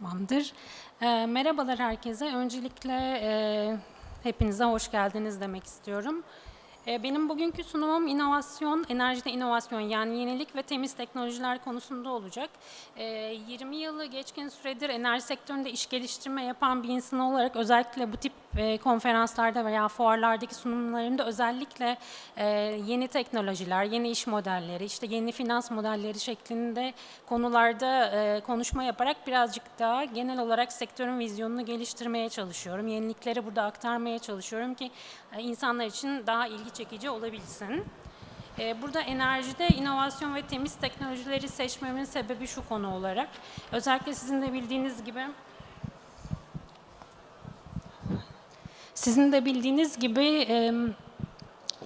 Tamamdır. Ee, merhabalar herkese. Öncelikle e, hepinize hoş geldiniz demek istiyorum. E, benim bugünkü sunumum inovasyon, enerjide inovasyon yani yenilik ve temiz teknolojiler konusunda olacak. E, 20 yılı geçkin süredir enerji sektöründe iş geliştirme yapan bir insan olarak özellikle bu tip konferanslarda veya fuarlardaki sunumlarımda özellikle e, yeni teknolojiler, yeni iş modelleri, işte yeni finans modelleri şeklinde konularda e, konuşma yaparak birazcık daha genel olarak sektörün vizyonunu geliştirmeye çalışıyorum. Yenilikleri burada aktarmaya çalışıyorum ki e, insanlar için daha ilgi çekici olabilsin. Burada enerjide inovasyon ve temiz teknolojileri seçmemin sebebi şu konu olarak. Özellikle sizin de bildiğiniz gibi Sizin de bildiğiniz gibi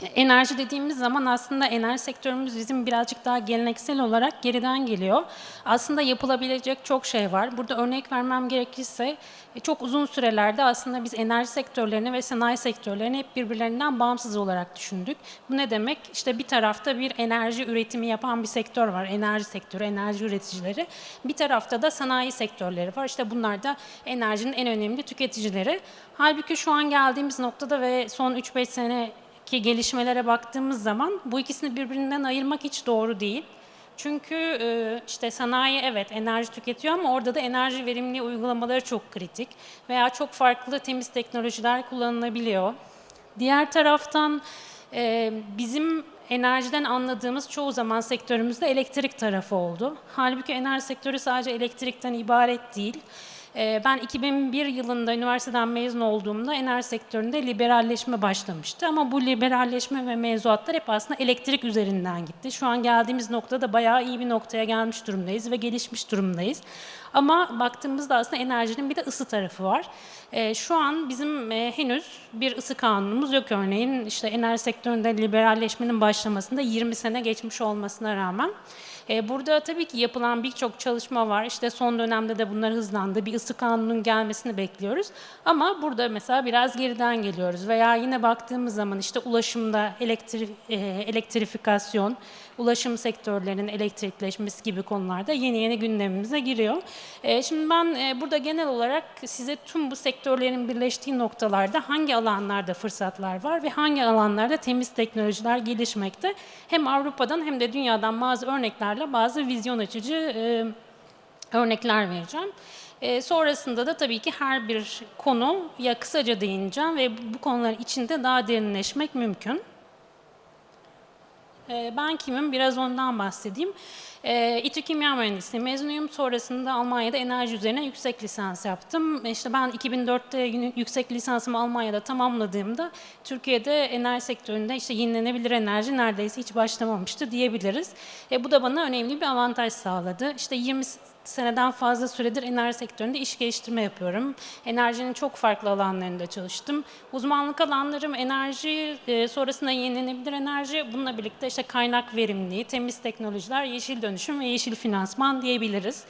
enerji dediğimiz zaman aslında enerji sektörümüz bizim birazcık daha geleneksel olarak geriden geliyor. Aslında yapılabilecek çok şey var. Burada örnek vermem gerekirse e, çok uzun sürelerde aslında biz enerji sektörlerini ve sanayi sektörlerini hep birbirlerinden bağımsız olarak düşündük. Bu ne demek? İşte bir tarafta bir enerji üretimi yapan bir sektör var. Enerji sektörü, enerji üreticileri. Bir tarafta da sanayi sektörleri var. İşte bunlar da enerjinin en önemli tüketicileri. Halbuki şu an geldiğimiz noktada ve son 3-5 sene ki gelişmelere baktığımız zaman bu ikisini birbirinden ayırmak hiç doğru değil. Çünkü e, işte sanayi evet enerji tüketiyor ama orada da enerji verimli uygulamaları çok kritik veya çok farklı temiz teknolojiler kullanılabiliyor. Diğer taraftan e, bizim enerjiden anladığımız çoğu zaman sektörümüzde elektrik tarafı oldu. Halbuki enerji sektörü sadece elektrikten ibaret değil. Ee, Ben 2001 yılında üniversiteden mezun olduğumda enerji sektöründe liberalleşme başlamıştı. Ama bu liberalleşme ve mevzuatlar hep aslında elektrik üzerinden gitti. Şu an geldiğimiz noktada bayağı iyi bir noktaya gelmiş durumdayız ve gelişmiş durumdayız. Ama baktığımızda aslında enerjinin bir de ısı tarafı var. Ee, Şu an bizim e, henüz bir ısı kanunumuz yok örneğin. işte enerji sektöründe liberalleşmenin başlamasında 20 sene geçmiş olmasına rağmen. E, Burada tabii ki yapılan birçok çalışma var. İşte son dönemde de bunlar hızlandı. Bir ısı kanunun gelmesini bekliyoruz. Ama burada mesela biraz geriden geliyoruz. Veya yine baktığımız zaman işte ulaşımda elektri, e, elektrifikasyon, ulaşım sektörlerinin elektrikleşmesi gibi konularda yeni yeni gündemimize giriyor. E, Şimdi ben e, burada genel olarak size tüm bu sektörlerin birleştiği noktalarda hangi alanlarda fırsatlar var ve hangi alanlarda temiz teknolojiler gelişmekte hem Avrupa'dan hem de dünyadan bazı örneklerle bazı vizyon açıcı e, örnekler vereceğim. E, sonrasında da tabii ki her bir konu ya kısaca değineceğim ve bu konuların içinde daha derinleşmek mümkün. E, Ben kimim? Biraz ondan bahsedeyim. E, İTÜ Kimya Mühendisliği mezunuyum. Sonrasında Almanya'da enerji üzerine yüksek lisans yaptım. İşte ben 2004'te yine yüksek lisansımı Almanya'da tamamladığımda Türkiye'de enerji sektöründe işte yenilenebilir enerji neredeyse hiç başlamamıştı diyebiliriz. E, bu da bana önemli bir avantaj sağladı. İşte 20 seneden fazla süredir enerji sektöründe iş geliştirme yapıyorum. Enerjinin çok farklı alanlarında çalıştım. Uzmanlık alanlarım enerji, e, sonrasında yenilenebilir enerji, bununla birlikte işte kaynak verimliliği, temiz teknolojiler, yeşil dönüşüm ve yeşil finansman diyebiliriz.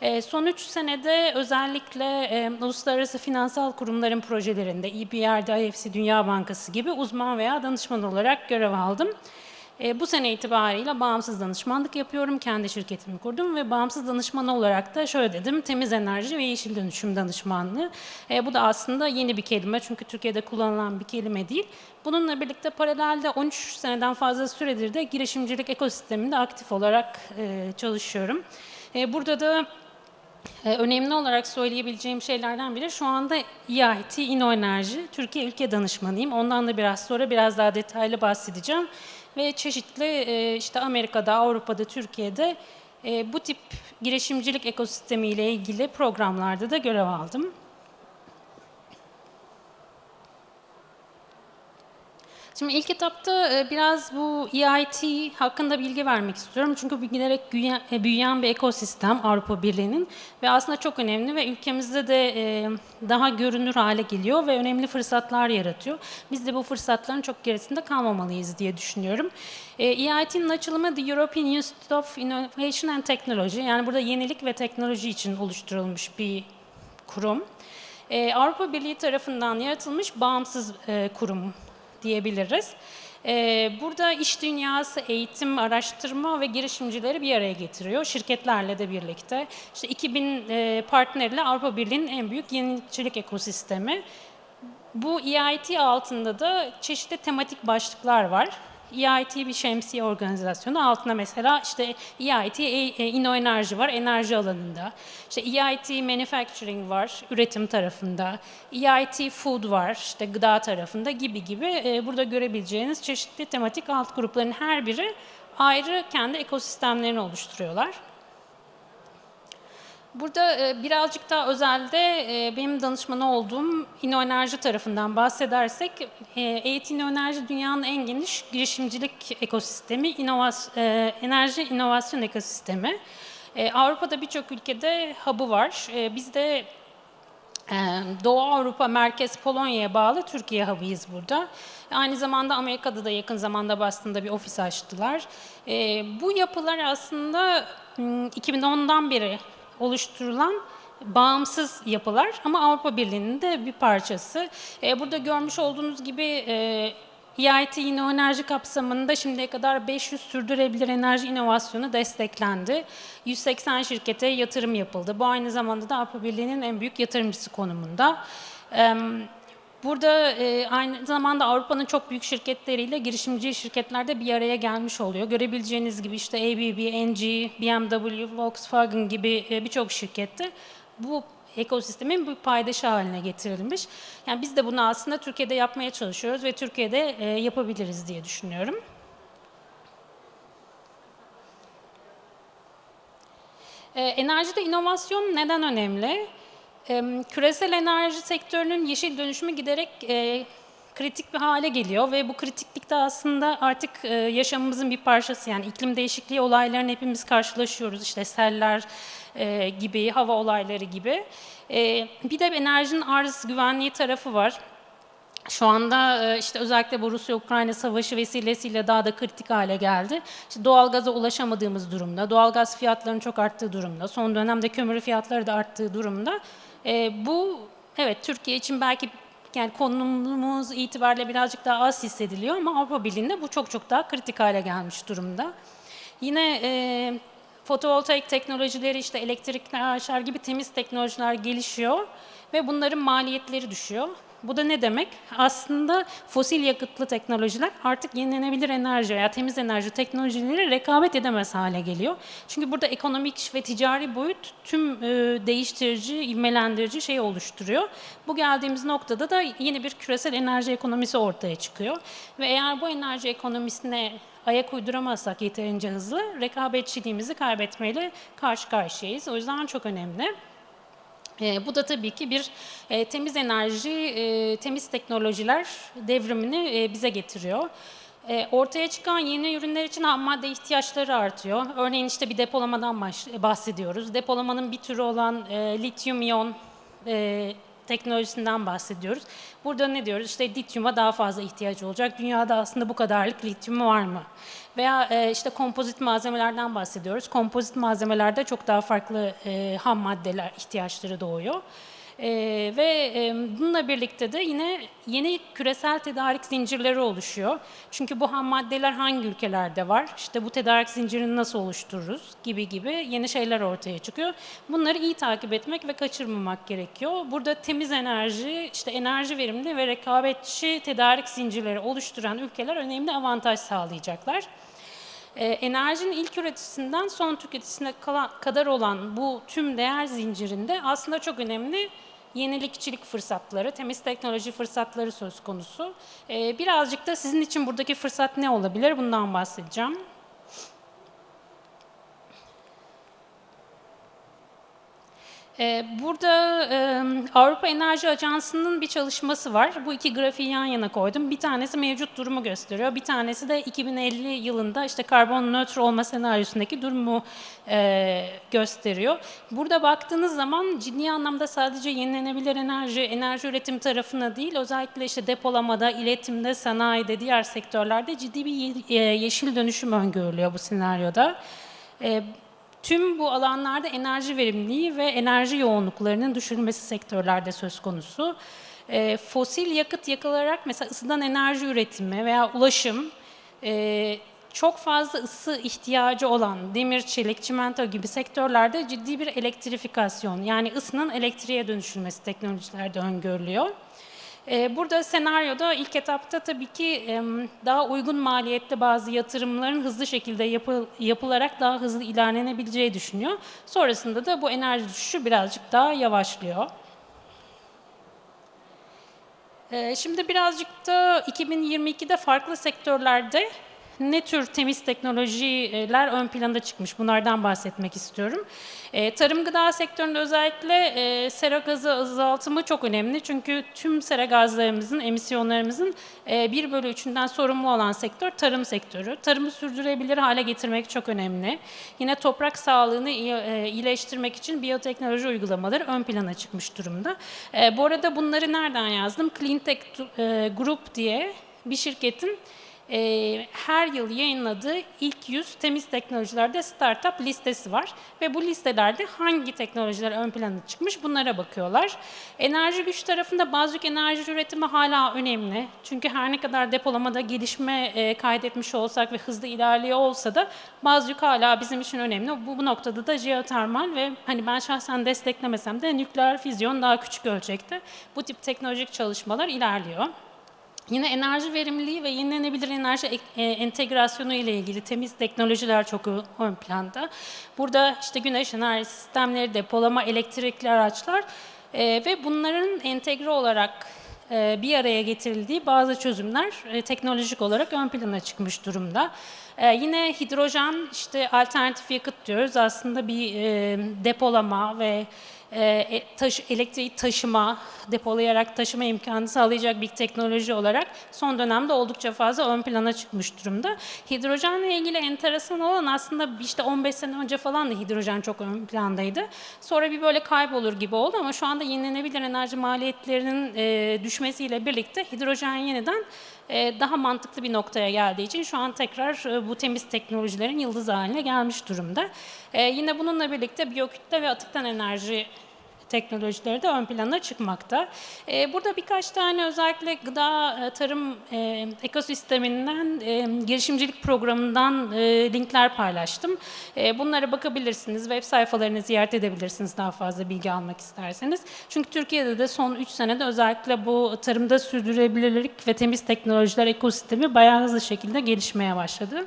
E, Son 3 senede özellikle e, uluslararası finansal kurumların projelerinde EBRD, IFC, Dünya Bankası gibi uzman veya danışman olarak görev aldım. E, bu sene itibariyle bağımsız danışmanlık yapıyorum. Kendi şirketimi kurdum ve bağımsız danışman olarak da şöyle dedim, temiz enerji ve yeşil dönüşüm danışmanlığı. E, bu da aslında yeni bir kelime çünkü Türkiye'de kullanılan bir kelime değil. Bununla birlikte paralelde 13 seneden fazla süredir de girişimcilik ekosisteminde aktif olarak e, çalışıyorum. E, burada da Önemli olarak söyleyebileceğim şeylerden biri şu anda EIT, İnnoenerji, Türkiye Ülke Danışmanıyım. Ondan da biraz sonra biraz daha detaylı bahsedeceğim. Ve çeşitli e, işte Amerika'da, Avrupa'da, Türkiye'de e, bu tip girişimcilik ekosistemi ile ilgili programlarda da görev aldım. Şimdi ilk etapta e, biraz bu EIT hakkında bilgi vermek istiyorum. Çünkü giderek büyüyen, e, büyüyen bir ekosistem Avrupa Birliği'nin ve aslında çok önemli ve ülkemizde de e, daha görünür hale geliyor ve önemli fırsatlar yaratıyor. Biz de bu fırsatların çok gerisinde kalmamalıyız diye düşünüyorum. EIT'nin açılımı The European Institute of Innovation and Technology yani burada yenilik ve teknoloji için oluşturulmuş bir kurum. Avrupa Birliği tarafından yaratılmış bağımsız kurum diyebiliriz. Ee, burada iş dünyası eğitim, araştırma ve girişimcileri bir araya getiriyor. Şirketlerle de birlikte. İşte 2000 e, partnerle Avrupa Birliği'nin en büyük yenilikçilik ekosistemi. Bu EIT altında da çeşitli tematik başlıklar var. EIT bir şemsiye organizasyonu. Altında mesela işte EIT e, e, İnnoenerji var enerji alanında. İşte EIT Manufacturing var üretim tarafında. EIT Food var işte gıda tarafında gibi gibi e, burada görebileceğiniz çeşitli tematik alt grupların her biri ayrı kendi ekosistemlerini oluşturuyorlar. Burada e, birazcık daha özelde e, benim danışmanı olduğum İnnoenerji tarafından bahsedersek, EYT İnnoenerji dünyanın en geniş girişimcilik ekosistemi, inovas, e, enerji inovasyon ekosistemi. Avrupa'da birçok ülkede hub'ı var. E, biz de e, Doğu Avrupa Merkez Polonya'ya bağlı Türkiye hub'ıyız burada. Aynı zamanda Amerika'da da yakın zamanda Boston'da bir ofis açtılar. Bu yapılar aslında m, 2010'dan beri oluşturulan bağımsız yapılar ama Avrupa Birliği'nin de bir parçası. E, burada görmüş olduğunuz gibi e, EIT İnnoenerji kapsamında şimdiye kadar 500 sürdürülebilir enerji inovasyonu desteklendi. 180 şirkete yatırım yapıldı. Bu aynı zamanda da Avrupa Birliği'nin en büyük yatırımcısı konumunda. E, Burada e, aynı zamanda Avrupa'nın çok büyük şirketleriyle girişimci şirketler de bir araya gelmiş oluyor. Görebileceğiniz gibi işte ABB, NG, BMW, Volkswagen gibi e, birçok şirkette bu ekosistemin bir paydaşı haline getirilmiş. Yani biz de bunu aslında Türkiye'de yapmaya çalışıyoruz ve Türkiye'de e, yapabiliriz diye düşünüyorum. E, enerjide inovasyon neden önemli? Küresel enerji sektörünün yeşil dönüşümü giderek e, kritik bir hale geliyor ve bu kritiklikte aslında artık e, yaşamımızın bir parçası. Yani iklim değişikliği olaylarını hepimiz karşılaşıyoruz. İşte seller e, gibi, hava olayları gibi. Bir de enerjinin arz güvenliği tarafı var. Şu anda işte özellikle bu Rusya-Ukrayna savaşı vesilesiyle daha da kritik hale geldi. İşte doğalgaza ulaşamadığımız durumda, doğalgaz fiyatlarının çok arttığı durumda, son dönemde kömür fiyatları da arttığı durumda. E, bu evet Türkiye için belki yani konumumuz itibariyle birazcık daha az hissediliyor ama Avrupa Birliği'nde bu çok çok daha kritik hale gelmiş durumda. Yine e, fotovoltaik teknolojileri işte elektrikli araçlar gibi temiz teknolojiler gelişiyor ve bunların maliyetleri düşüyor. Bu da ne demek? Aslında fosil yakıtlı teknolojiler artık yenilenebilir enerji veya temiz enerji teknolojileri rekabet edemez hale geliyor. Çünkü burada ekonomik ve ticari boyut tüm e, değiştirici, ivmelendirici şeyi oluşturuyor. Bu geldiğimiz noktada da yeni bir küresel enerji ekonomisi ortaya çıkıyor. Ve eğer bu enerji ekonomisine ayak uyduramazsak yeterince hızlı rekabetçiliğimizi kaybetmeyle karşı karşıyayız. O yüzden çok önemli. E, bu da tabii ki bir e, temiz enerji, e, temiz teknolojiler devrimini e, bize getiriyor. E, ortaya çıkan yeni ürünler için ham madde ihtiyaçları artıyor. Örneğin işte bir depolamadan bahsediyoruz. Depolamanın bir türü olan e, lityum iyon e, teknolojisinden bahsediyoruz. Burada ne diyoruz? İşte lityuma daha fazla ihtiyaç olacak. Dünyada aslında bu kadarlık lityum var mı? Veya e, işte kompozit malzemelerden bahsediyoruz. Kompozit malzemelerde çok daha farklı e, ham maddeler ihtiyaçları doğuyor. E, ve e, bununla birlikte de yine yeni küresel tedarik zincirleri oluşuyor. Çünkü bu ham maddeler hangi ülkelerde var? İşte bu tedarik zincirini nasıl oluştururuz gibi gibi yeni şeyler ortaya çıkıyor. Bunları iyi takip etmek ve kaçırmamak gerekiyor. Burada temiz enerji, işte enerji verimli ve rekabetçi tedarik zincirleri oluşturan ülkeler önemli avantaj sağlayacaklar. Ee, enerjinin ilk üreticisinden son tüketicisine kadar olan bu tüm değer zincirinde aslında çok önemli yenilikçilik fırsatları, temiz teknoloji fırsatları söz konusu. Ee, birazcık da sizin için buradaki fırsat ne olabilir bundan bahsedeceğim. Burada e, Avrupa Enerji Ajansı'nın bir çalışması var. Bu iki grafiği yan yana koydum. Bir tanesi mevcut durumu gösteriyor. Bir tanesi de 2050 yılında işte karbon nötr olma senaryosundaki durumu gösteriyor. Burada baktığınız zaman ciddi anlamda sadece yenilenebilir enerji, enerji üretim tarafına değil, özellikle işte depolamada, iletimde, sanayide, diğer sektörlerde ciddi bir yeşil dönüşüm öngörülüyor bu senaryoda. Tüm bu alanlarda enerji verimliliği ve enerji yoğunluklarının düşürülmesi sektörlerde söz konusu. e, fosil yakıt yakılarak mesela ısıdan enerji üretimi veya ulaşım e, çok fazla ısı ihtiyacı olan demir, çelik, çimento gibi sektörlerde ciddi bir elektrifikasyon yani ısının elektriğe dönüşülmesi teknolojilerde öngörülüyor. Ee, Burada senaryoda ilk etapta tabii ki daha uygun maliyette bazı yatırımların hızlı şekilde yapı- yapılarak daha hızlı ilerlenebileceği düşünüyor. Sonrasında da bu enerji düşüşü birazcık daha yavaşlıyor. Ee, Şimdi birazcık da 2022'de farklı sektörlerde ne tür temiz teknolojiler ön planda çıkmış bunlardan bahsetmek istiyorum. Ee, Tarım gıda sektöründe özellikle e, sera gazı azaltımı çok önemli. Çünkü tüm sera gazlarımızın, emisyonlarımızın e, 1 bölü 3'ünden sorumlu olan sektör tarım sektörü. Tarımı sürdürebilir hale getirmek çok önemli. Yine toprak sağlığını e, iyileştirmek için biyoteknoloji uygulamaları ön plana çıkmış durumda. E, bu arada bunları nereden yazdım? Cleantech e, Group diye bir şirketin e, her yıl yayınladığı ilk 100 temiz teknolojilerde startup listesi var. Ve bu listelerde hangi teknolojiler ön plana çıkmış bunlara bakıyorlar. Enerji güç tarafında bazı enerji üretimi hala önemli. Çünkü her ne kadar depolamada gelişme e, kaydetmiş olsak ve hızlı ilerliyor olsa da bazı hala bizim için önemli. Bu, bu noktada da jeotermal ve hani ben şahsen desteklemesem de nükleer füzyon daha küçük ölçekte bu tip teknolojik çalışmalar ilerliyor. Yine enerji verimliliği ve yenilenebilir enerji ek- e, entegrasyonu ile ilgili temiz teknolojiler çok ön planda. Burada işte güneş enerji sistemleri, depolama, elektrikli araçlar e, ve bunların entegre olarak e, bir araya getirildiği bazı çözümler e, teknolojik olarak ön plana çıkmış durumda. E, yine hidrojen işte alternatif yakıt diyoruz. Aslında bir e, depolama ve e, e, taşı, elektriği taşıma, depolayarak taşıma imkanı sağlayacak bir teknoloji olarak son dönemde oldukça fazla ön plana çıkmış durumda. Hidrojenle ilgili enteresan olan aslında işte 15 sene önce falan da hidrojen çok ön plandaydı. Sonra bir böyle kaybolur gibi oldu ama şu anda yenilenebilir enerji maliyetlerinin e, düşmesiyle birlikte hidrojen yeniden daha mantıklı bir noktaya geldiği için şu an tekrar e, bu temiz teknolojilerin yıldız haline gelmiş durumda. E, yine bununla birlikte biyokütle ve atıktan enerji teknolojileri de ön plana çıkmakta. E, burada birkaç tane özellikle gıda e, tarım e, ekosisteminden e, girişimcilik programından e, linkler paylaştım. Bunlara bakabilirsiniz, web sayfalarını ziyaret edebilirsiniz daha fazla bilgi almak isterseniz. Çünkü Türkiye'de de son 3 senede özellikle bu tarımda sürdürülebilirlik ve temiz teknolojiler ekosistemi bayağı hızlı şekilde gelişmeye başladı.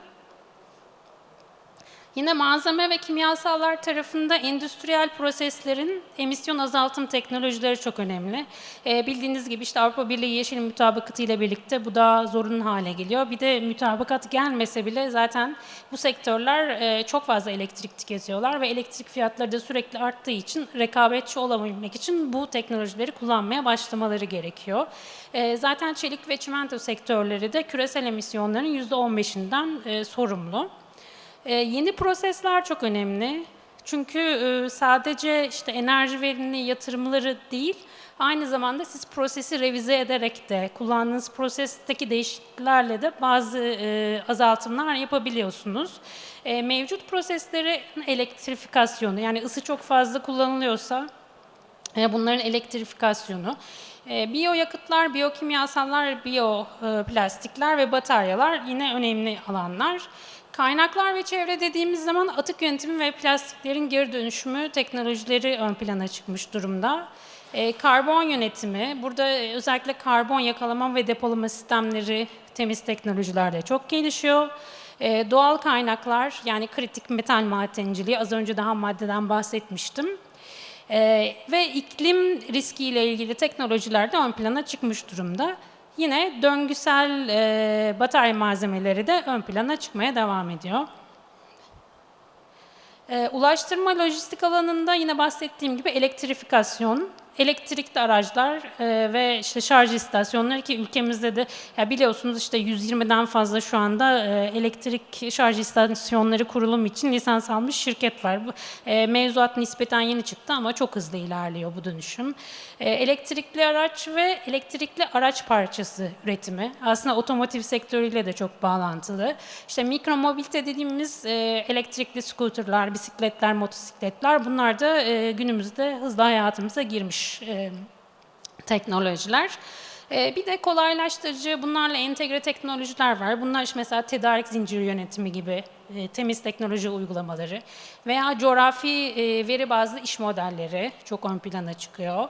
Yine malzeme ve kimyasallar tarafında endüstriyel proseslerin emisyon azaltım teknolojileri çok önemli. Ee, bildiğiniz gibi işte Avrupa Birliği Yeşil Mutabakatı ile birlikte bu daha zorunlu hale geliyor. Bir de mütabakat gelmese bile zaten bu sektörler e, çok fazla elektrik tüketiyorlar ve elektrik fiyatları da sürekli arttığı için rekabetçi olabilmek için bu teknolojileri kullanmaya başlamaları gerekiyor. E, zaten çelik ve çimento sektörleri de küresel emisyonların %15'inden e, sorumlu. Ee, yeni prosesler çok önemli. Çünkü e, sadece işte enerji verimli yatırımları değil, aynı zamanda siz prosesi revize ederek de kullandığınız prosesteki değişikliklerle de bazı e, azaltımlar yapabiliyorsunuz. E, mevcut proseslerin elektrifikasyonu yani ısı çok fazla kullanılıyorsa bunların elektrifikasyonu, e, biyoyakıtlar, biyokimyasallar, biyoplastikler ve bataryalar yine önemli alanlar. Kaynaklar ve çevre dediğimiz zaman atık yönetimi ve plastiklerin geri dönüşümü teknolojileri ön plana çıkmış durumda. E, karbon yönetimi, burada özellikle karbon yakalama ve depolama sistemleri temiz teknolojilerde çok gelişiyor. E, doğal kaynaklar yani kritik metal madenciliği az önce daha maddeden bahsetmiştim. Ee, ve iklim riskiyle ilgili teknolojiler de ön plana çıkmış durumda. Yine döngüsel e, batarya malzemeleri de ön plana çıkmaya devam ediyor. Ee, ulaştırma lojistik alanında yine bahsettiğim gibi elektrifikasyon, elektrikli araçlar e, ve işte şarj istasyonları ki ülkemizde de ya biliyorsunuz işte 120'den fazla şu anda e, elektrik şarj istasyonları kurulum için lisans almış şirket var. Bu, e, mevzuat nispeten yeni çıktı ama çok hızlı ilerliyor bu dönüşüm. E, elektrikli araç ve elektrikli araç parçası üretimi aslında otomotiv sektörüyle de çok bağlantılı. İşte mikro mobilite dediğimiz e, elektrikli skuterlar, bisikletler, motosikletler bunlar da e, günümüzde hızlı hayatımıza girmiş e, teknolojiler. Ee, Bir de kolaylaştırıcı bunlarla entegre teknolojiler var. Bunlar işte mesela tedarik zinciri yönetimi gibi e, temiz teknoloji uygulamaları veya coğrafi e, veri bazlı iş modelleri çok ön plana çıkıyor.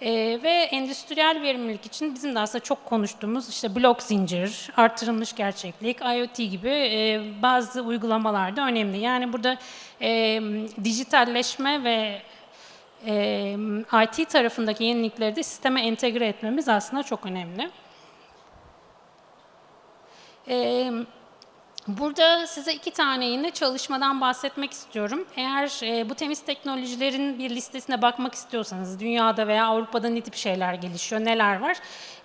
E, Ve endüstriyel verimlilik için bizim de aslında çok konuştuğumuz işte blok zincir, artırılmış gerçeklik, IoT gibi e, bazı uygulamalar da önemli. Yani burada e, dijitalleşme ve IT tarafındaki yenilikleri de sisteme entegre etmemiz aslında çok önemli. Burada size iki tane yine çalışmadan bahsetmek istiyorum. Eğer bu temiz teknolojilerin bir listesine bakmak istiyorsanız, dünyada veya Avrupa'da ne tip şeyler gelişiyor, neler var?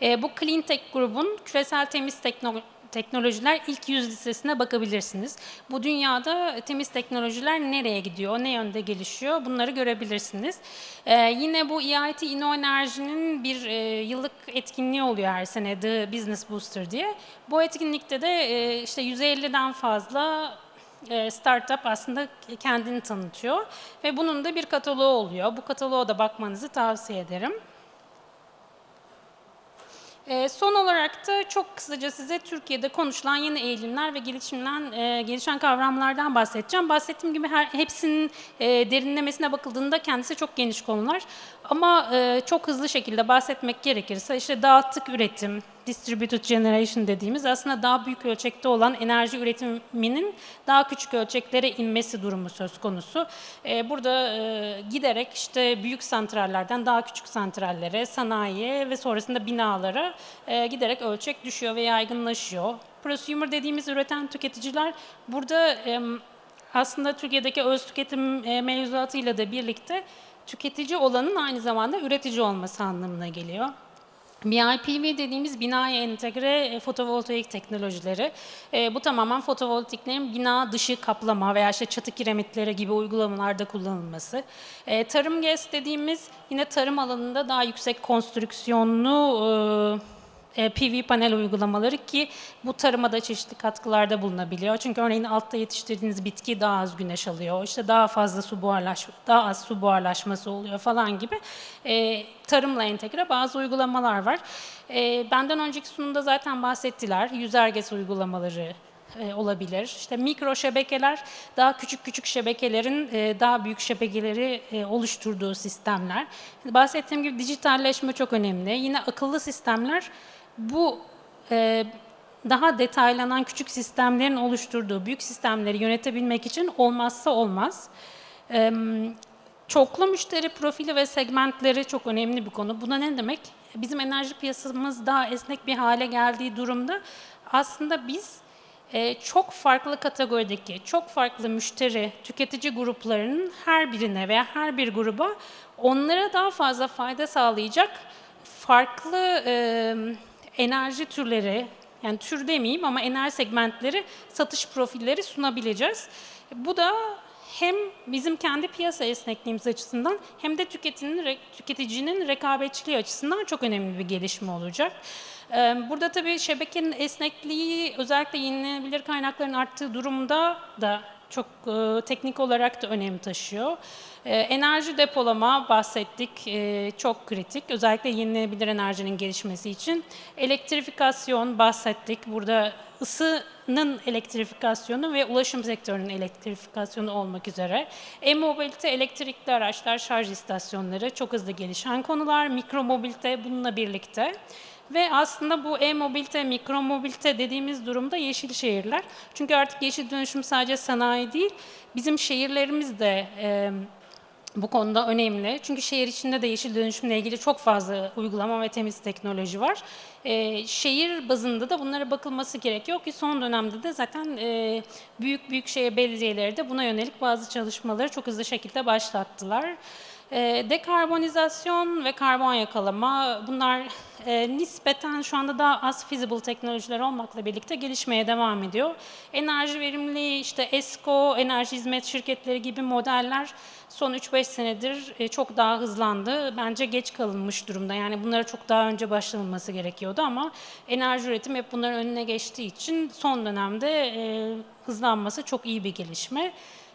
E, bu Clean Tech grubun küresel temiz teknoloji teknolojiler ilk yüz listesine bakabilirsiniz. Bu dünyada temiz teknolojiler nereye gidiyor, ne yönde gelişiyor bunları görebilirsiniz. Ee, yine bu EIT Inno Enerji'nin bir e, yıllık etkinliği oluyor her sene The Business Booster diye. Bu etkinlikte de e, işte 150'den fazla e, startup aslında kendini tanıtıyor ve bunun da bir kataloğu oluyor. Bu kataloğa da bakmanızı tavsiye ederim. E, son olarak da çok kısaca size Türkiye'de konuşulan yeni eğilimler ve gelişimden, e, gelişen kavramlardan bahsedeceğim. Bahsettiğim gibi her, hepsinin e, derinlemesine bakıldığında kendisi çok geniş konular. Ama e, çok hızlı şekilde bahsetmek gerekirse işte dağıttık üretim, distributed generation dediğimiz aslında daha büyük ölçekte olan enerji üretiminin daha küçük ölçeklere inmesi durumu söz konusu. Ee, burada e, giderek işte büyük santrallerden daha küçük santrallere, sanayiye ve sonrasında binalara e, giderek ölçek düşüyor ve yaygınlaşıyor. Prosumer dediğimiz üreten tüketiciler burada e, aslında Türkiye'deki öz tüketim e, mevzuatıyla da birlikte tüketici olanın aynı zamanda üretici olması anlamına geliyor. BIPV dediğimiz binaya entegre e, fotovoltaik teknolojileri. E, bu tamamen fotovoltaiklerin bina dışı kaplama veya işte çatı kiremitleri gibi uygulamalarda kullanılması. E, tarım GES dediğimiz yine tarım alanında daha yüksek konstrüksiyonlu e, PV panel uygulamaları ki bu tarıma çeşitli katkılarda bulunabiliyor. Çünkü örneğin altta yetiştirdiğiniz bitki daha az güneş alıyor, işte daha fazla su buharlaş, daha az su buharlaşması oluyor falan gibi e, tarımla entegre bazı uygulamalar var. E, benden önceki sunumda zaten bahsettiler. Yüzerges uygulamaları e, olabilir. İşte mikro şebekeler daha küçük küçük şebekelerin e, daha büyük şebekeleri e, oluşturduğu sistemler. Bahsettiğim gibi dijitalleşme çok önemli. Yine akıllı sistemler bu e, daha detaylanan küçük sistemlerin oluşturduğu büyük sistemleri yönetebilmek için olmazsa olmaz. E, çoklu müşteri profili ve segmentleri çok önemli bir konu. Buna ne demek? Bizim enerji piyasamız daha esnek bir hale geldiği durumda aslında biz e, çok farklı kategorideki, çok farklı müşteri, tüketici gruplarının her birine veya her bir gruba onlara daha fazla fayda sağlayacak farklı e, enerji türleri, yani tür demeyeyim ama enerji segmentleri, satış profilleri sunabileceğiz. Bu da hem bizim kendi piyasa esnekliğimiz açısından hem de tüketicinin, tüketicinin rekabetçiliği açısından çok önemli bir gelişme olacak. Burada tabii şebekenin esnekliği özellikle yenilenebilir kaynakların arttığı durumda da çok e, teknik olarak da önem taşıyor. E, enerji depolama bahsettik, e, çok kritik. Özellikle yenilenebilir enerjinin gelişmesi için. Elektrifikasyon bahsettik. Burada ısının elektrifikasyonu ve ulaşım sektörünün elektrifikasyonu olmak üzere. E-mobilite, elektrikli araçlar, şarj istasyonları çok hızlı gelişen konular. Mikromobilite bununla birlikte. Ve aslında bu e-mobilite, mikromobilite dediğimiz durumda yeşil şehirler. Çünkü artık yeşil dönüşüm sadece sanayi değil, bizim şehirlerimiz de e, bu konuda önemli. Çünkü şehir içinde de yeşil dönüşümle ilgili çok fazla uygulama ve temiz teknoloji var. E, şehir bazında da bunlara bakılması gerekiyor ki son dönemde de zaten e, büyük büyük şehir belediyeleri de buna yönelik bazı çalışmaları çok hızlı şekilde başlattılar. E, dekarbonizasyon ve karbon yakalama bunlar e, nispeten şu anda daha az feasible teknolojiler olmakla birlikte gelişmeye devam ediyor. Enerji verimliliği, işte ESCO, enerji hizmet şirketleri gibi modeller son 3-5 senedir e, çok daha hızlandı. Bence geç kalınmış durumda. Yani bunlara çok daha önce başlanılması gerekiyordu ama enerji üretim hep bunların önüne geçtiği için son dönemde e, hızlanması çok iyi bir gelişme.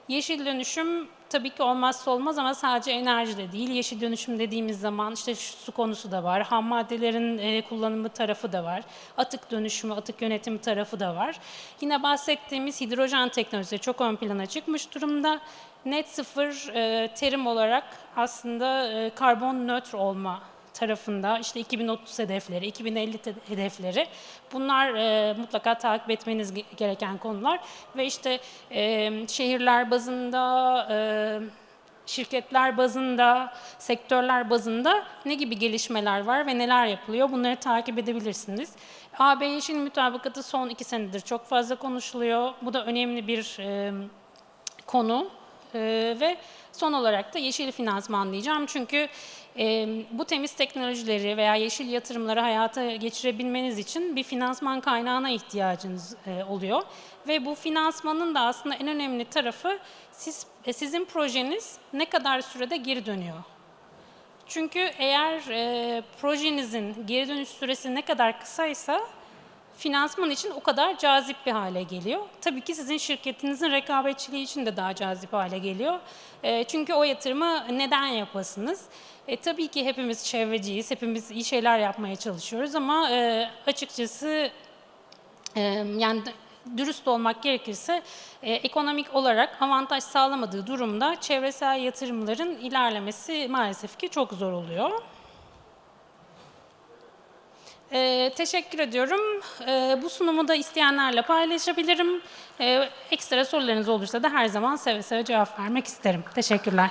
Yeşil dönüşüm tabii ki olmazsa olmaz ama sadece enerji de değil. Yeşil dönüşüm dediğimiz zaman işte su konusu da var, ham maddelerin e, kullanımı tarafı da var, atık dönüşümü, atık yönetimi tarafı da var. Yine bahsettiğimiz hidrojen teknolojisi çok ön plana çıkmış durumda. Net sıfır e, terim olarak aslında e, karbon nötr olma tarafında işte 2030 hedefleri, 2050 te- hedefleri bunlar e, mutlaka takip etmeniz ge- gereken konular ve işte e, şehirler bazında e, şirketler bazında, sektörler bazında ne gibi gelişmeler var ve neler yapılıyor bunları takip edebilirsiniz. AB Yeşil Mütabakatı son iki senedir çok fazla konuşuluyor. Bu da önemli bir e, konu Ee, ve son olarak da yeşil finansman diyeceğim. Çünkü e, bu temiz teknolojileri veya yeşil yatırımları hayata geçirebilmeniz için bir finansman kaynağına ihtiyacınız e, oluyor. Ve bu finansmanın da aslında en önemli tarafı siz, e, sizin projeniz ne kadar sürede geri dönüyor. Çünkü eğer e, projenizin geri dönüş süresi ne kadar kısaysa finansman için o kadar cazip bir hale geliyor. Tabii ki sizin şirketinizin rekabetçiliği için de daha cazip hale geliyor. E, çünkü o yatırımı neden yapasınız? E, tabii ki hepimiz çevreciyiz, hepimiz iyi şeyler yapmaya çalışıyoruz ama e, açıkçası e, yani dürüst olmak gerekirse e, ekonomik olarak avantaj sağlamadığı durumda çevresel yatırımların ilerlemesi maalesef ki çok zor oluyor. Ee, teşekkür ediyorum. Ee, bu sunumu da isteyenlerle paylaşabilirim. Ee, ekstra sorularınız olursa da her zaman seve seve cevap vermek isterim. Teşekkürler.